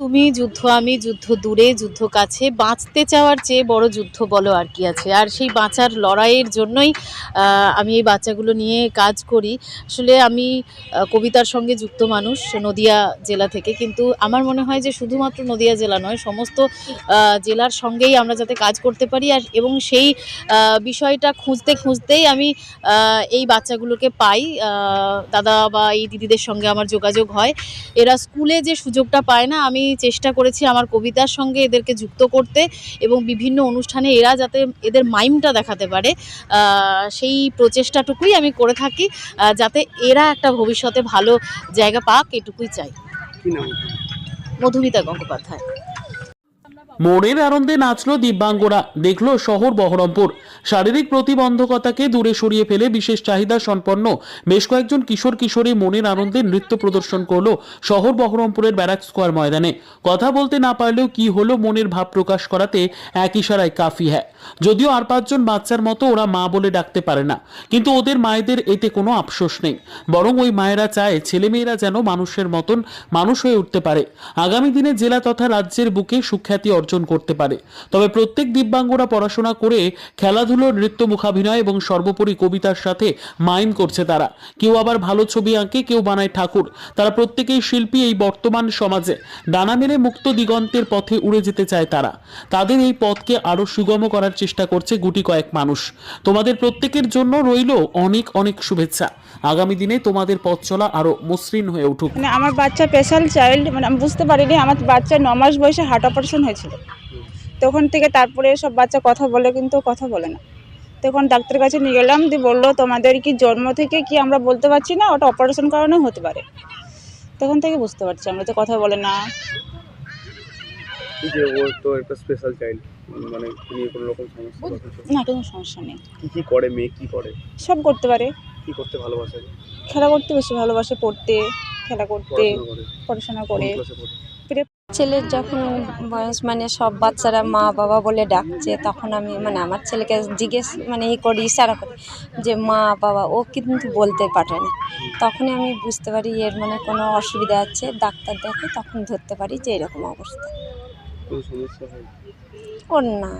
তুমি যুদ্ধ আমি, যুদ্ধ দূরে, যুদ্ধ কাছে, বাঁচতে চাওয়ার চেয়ে বড় যুদ্ধ বলো আর কি আছে। আর সেই বাঁচার লড়াইয়ের জন্যই আমি এই বাচ্চাগুলো নিয়ে কাজ করি। আসলে আমি কবিতার সঙ্গে যুক্ত মানুষ নদিয়া জেলা থেকে। কিন্তু আমার মনে হয় যে শুধুমাত্র নদিয়া জেলা নয়, সমস্ত জেলার সঙ্গেই আমরা যাতে কাজ করতে পারি। আর, এবং সেই বিষয়টা খুঁজতে খুঁজতেই আমি এই বাচ্চাগুলোকে পাই। দাদা বা এই দিদিদের সঙ্গে আমার যোগাযোগ হয়। এরা স্কুলে যে সুযোগটা পায় না, আমি চেষ্টা করেছি আমার কবিতার সঙ্গে এদেরকে যুক্ত করতে এবং বিভিন্ন অনুষ্ঠানে এরা যাতে এদের মাইমটা দেখাতে পারে সেই প্রচেষ্টাটুকুই আমি করে থাকি যাতে এরা একটা ভবিষ্যতে ভালো জায়গা পাক এটুকুই চাই। মধুমিতা গঙ্গোপাধ্যায়। মনের আনন্দে নাচলো দিব্যাঙ্গরা, দেখল শহর বহরমপুর। শারীরিক প্রতিবন্ধকতাকে দূরে সরিয়ে ফেলে বিশেষ চাহিদা সম্পন্ন বেশ কয়েকজন কিশোর কিশোরী মনের আনন্দে নৃত্য প্রদর্শন করল শহর বহরমপুরের ব্যারাক স্কোয়ার ময়দানে। কথা বলতে না পারলেও কি হলো মনের ভাব প্রকাশ করাতে এক ইশারায় কাফি হ্যাঁ যদিও আর পাঁচজন বাচ্চার মতো ওরা মা বলে ডাকতে পারে না, কিন্তু ওদের মায়েদের এতে কোনো আফসোস নেই। বরং ওই মায়েরা চায় ছেলেমেয়েরা যেন মানুষের মতন মানুষ হয়ে উঠতে পারে। আগামী দিনে জেলা তথা রাজ্যের বুকে সুখ্যাতি করতে পারে। তবে প্রত্যেক দিব্যাঙ্গরা পড়াশোনা করে খেলাধুলো নৃত্য মুখাভিনয় এবং সর্বোপরি কবিতার সাথে মাইন করছে তারা। কেউ আবার ভালো ছবি আঁকে, কেউ বানায় ঠাকুর। তারা প্রত্যেকেই শিল্পী এই বর্তমান সমাজে। ডানা মেলে মুক্ত দিগন্তের পথে উড়ে যেতে চায় তারা। তাদের এই পথকে আরও সুগম করার চেষ্টা করছে গুটি কয়েক মানুষ। তোমাদের প্রত্যেকের জন্য রইল অনেক অনেক শুভেচ্ছা। আগামী দিনে তোমাদের পথ চলা আরও মসৃণ হয়ে উঠুক। মানে আমার বাচ্চা স্পেশাল চাইল্ড মানে আমি বুঝতে পারিনি, আমার বাচ্চা ন মাস বয়সে হার্ট অপারেশন হয়েছিল। তখন থেকে তারপরে সব বাচ্চা কথা বলে কিন্তু কথা বলে না। তখন ডাক্তারের কাছে নিয়ে গেলাম দিয়ে বলল তোমাদের কি জন্ম থেকে কি আমরা বলতে পারছি না? ওটা অপারেশন কারণে হতে পারে। তখন থেকে বুঝতে পারছি আমরা তো কথা বলে না। যে ও তো একটা স্পেশাল চাইল্ড মানে নিয়ে কোনো রকম সমস্যা না কোনো সমস্যা নেই। কি কি করে মেয়ে কি করে? সব করতে পারে। কি করতে ভালোবাসে? খেলা করতে বেশি ভালোবাসে পড়তে খেলা করতে পড়াশোনা করে। ছেলের যখন বয়স মানে সব বাচ্চারা মা বাবা বলে ডাকছে তখন আমি মানে আমার ছেলেকে জিজ্ঞেস মানে ই করি ইশারা করি যে মা বাবা ও কিন্তু বলতে পারে না। তখনই আমি বুঝতে পারি এর মানে কোনো অসুবিধা আছে ডাক্তার দেখে তখন ধরতে পারি যে এরকম অবস্থা। ওর না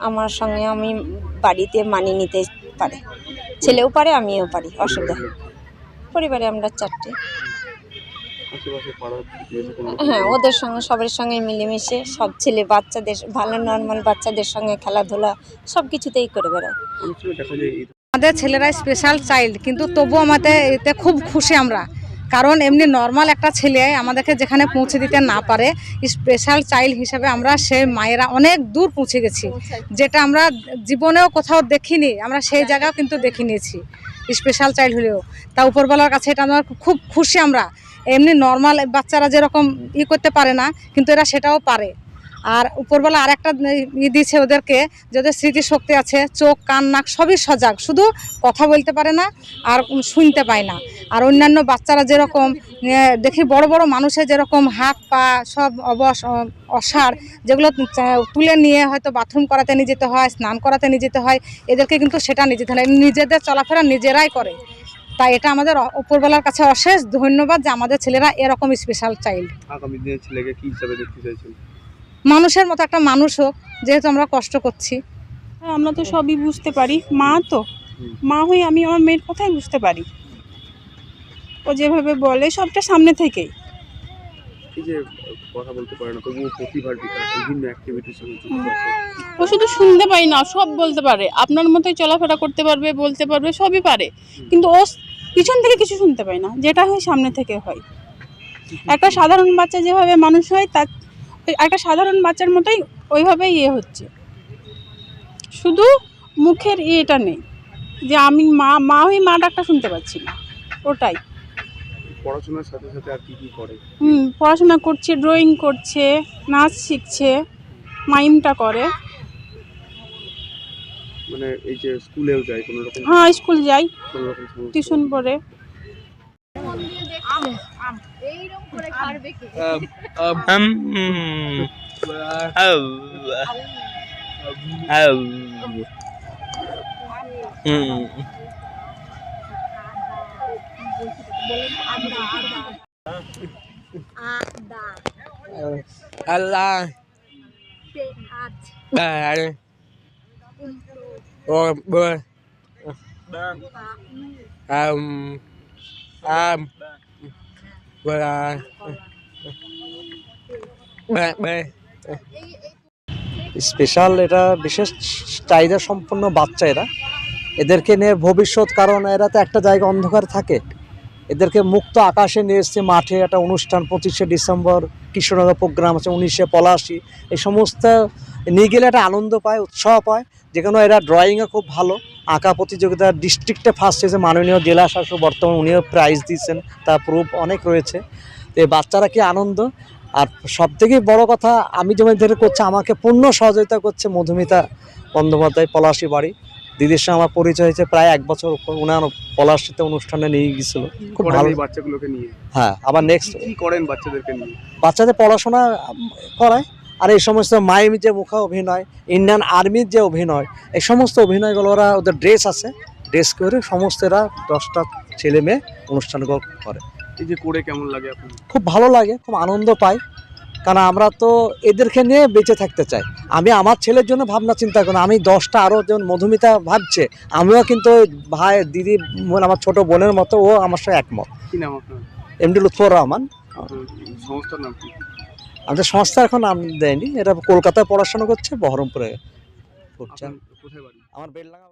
আমার সঙ্গে আমি বাড়িতে মানিয়ে নিতে পারে। ছেলেও পারে আমিও পারি অসুবিধা। পরিবারে আমরা চারটে আশেপাশে পাড়ার মেয়েদের কোনো রকম হ্যাঁ ওদের সঙ্গে সবার সঙ্গে মিলেমিশে সব ছেলে বাচ্চাদের ভালো নর্মাল বাচ্চাদের সঙ্গে খেলাধুলা সব কিছুতেই করে বেড়ায়। আমাদের ছেলেরা স্পেশাল চাইল্ড কিন্তু তবু আমাদের এতে খুব খুশি আমরা। কারণ এমনি নর্মাল একটা ছেলে আমাদেরকে যেখানে পৌঁছে দিতে না পারে স্পেশাল চাইল্ড হিসাবে আমরা সে মায়েরা অনেক দূর পৌঁছে গেছি। যেটা আমরা জীবনেও কোথাও দেখিনি আমরা সেই জায়গাও কিন্তু দেখে নিয়েছি স্পেশাল চাইল্ড হলেও। তা উপরবেলার কাছে এটা আমরা খুব খুশি আমরা। এমনি নর্মাল বাচ্চারা যেরকম ই করতে পারে না, কিন্তু এরা সেটাও পারে। আর উপরবেলা আর একটা ই দিয়েছে ওদেরকে যাদের স্মৃতিশক্তি আছে, চোখ, কান, নাক সবই সজাগ, শুধু কথা বলতে পারে না আর শুনতে পায় না। আর অন্যান্য বাচ্চারা যেরকম দেখি বড় বড় মানুষের যেরকম হাত, পা সব অবস অসার যেগুলো তুলে নিয়ে হয়তো বাথরুম করাতে নিয়ে যেতে হয়, স্নান করাতে নিয়ে যেতে হয়, এদেরকে কিন্তু সেটা নিয়ে যেতে হয়। নিজেদের চলাফেরা নিজেরাই করে। তাই এটা আমাদের উপরবেলার কাছে অশেষ ধন্যবাদ যে আমাদের ছেলেরা এরকম স্পেশাল চাইল্ড আগামী দিনে ছেলেকে কি হিসাবে দেখতে চাইছেন? মানুষের মতো একটা মানুষ হোক যেহেতু আমরা কষ্ট করছি। হ্যাঁ, আমরা তো সবই বুঝতে পারি মা তো। মা হয়ে আমি আমার মেয়ের কথাই বুঝতে পারি। ও যেভাবে বলে সবটা সামনে থেকেই। এই যে কথা বলতে পারে না তবুও প্রতিভার বিকাশ বিভিন্ন অ্যাক্টিভিটির সঙ্গে যুক্ত আছে। ও শুধু শুনতে পাই না সব বলতে পারে। আপনার মতোই চলাফেরা করতে পারবে বলতে পারবে সবই পারে। কিন্তু ও পিছন থেকে কিছু শুনতে পায় না যেটা হয় সামনে থেকে হয়। একটা সাধারণ বাচ্চা যেভাবে মানুষ হয় তার একটা সাধারণ বাচ্চার মতোই ওইভাবেই ইয়ে হচ্ছে। শুধু মুখের ইয়েটা নেই যে আমি মা মা হয়ে মা ডাকটা শুনতে পাচ্ছি না ওটাই। পড়াশোনার সাথে সাথে আর কি কি করে হুম পড়াশোনা করছে ড্রয়িং করছে নাচ শিখছে মাইমটা করে মানে এই যে স্কুলেও যায় কোনো রকম হ্যাঁ স্কুল যাই কোনো রকম টিউশন পড়ে আম আম আল্লাহ আর স্পেশাল এটা বিশেষ চাহিদা সম্পন্ন বাচ্চা এরা। এদেরকে নিয়ে ভবিষ্যৎ, কারণ এরা তো একটা জায়গা অন্ধকার থাকে। এদেরকে মুক্ত আকাশে নিয়ে এসছে মাঠে একটা অনুষ্ঠান, পঁচিশে ডিসেম্বর, কৃষ্ণনগর প্রোগ্রাম আছে, উনিশে পলাশি। এই সমস্ত নিয়ে গেলে একটা আনন্দ পায়, উৎসাহ পায়। যেখানে এরা ড্রয়িংয়ে খুব ভালো। আঁকা প্রতিযোগিতা ডিস্ট্রিক্টে ফার্স্ট হয়েছে মাননীয় জেলা শাসক, বর্তমান উনিও প্রাইজ দিয়েছেন, তার প্রুফ অনেক রয়েছে। তো এই বাচ্চারা কি আনন্দ? আর সব থেকে বড় কথা, আমি যেমন ধরে করছে, আমাকে পূর্ণ সহযোগিতা করছে মধুমিতা বন্দ্যোপাধ্যায় পলাশি বাড়ি। দিদির সঙ্গে আমার পরিচয় হয়েছে প্রায় এক বছর উনার পলাশিতে অনুষ্ঠানে নিয়ে গেছিল খুব ভালো। বাচ্চাগুলোকে নিয়ে? হ্যাঁ আবার নেক্সট কি করেন বাচ্চাদেরকে নিয়ে? বাচ্চাদের পড়াশোনা করায়। আর এই সমস্ত মাইম যে মুখা অভিনয় ইন্ডিয়ান আর্মির যে অভিনয় এই সমস্ত অভিনয়গুলো ওরা ওদের ড্রেস আছে। ড্রেস করে সমস্ত এরা দশটা ছেলে মেয়ে অনুষ্ঠানগুলো করে। এই যে করে কেমন লাগে আপনার? খুব ভালো লাগে খুব আনন্দ পাই কারণ আমরা তো এদেরকে নিয়ে বেঁচে থাকতে চাই। আমি আমার ছেলের জন্য ভাবনা চিন্তা করি। আমি দশটা আরও যেমন মধুমিতা ভাবছে আমিও কিন্তু ভাই দিদি মানে আমার ছোট বোনের মতো ও আমার সাথে একমত। এমডি লুৎফর রহমান। আমাদের সংস্থা এখন নাম দেয়নি এটা কলকাতায় পড়াশোনা করছে বহরমপুরে করছে আমার বেলডাঙ্গা।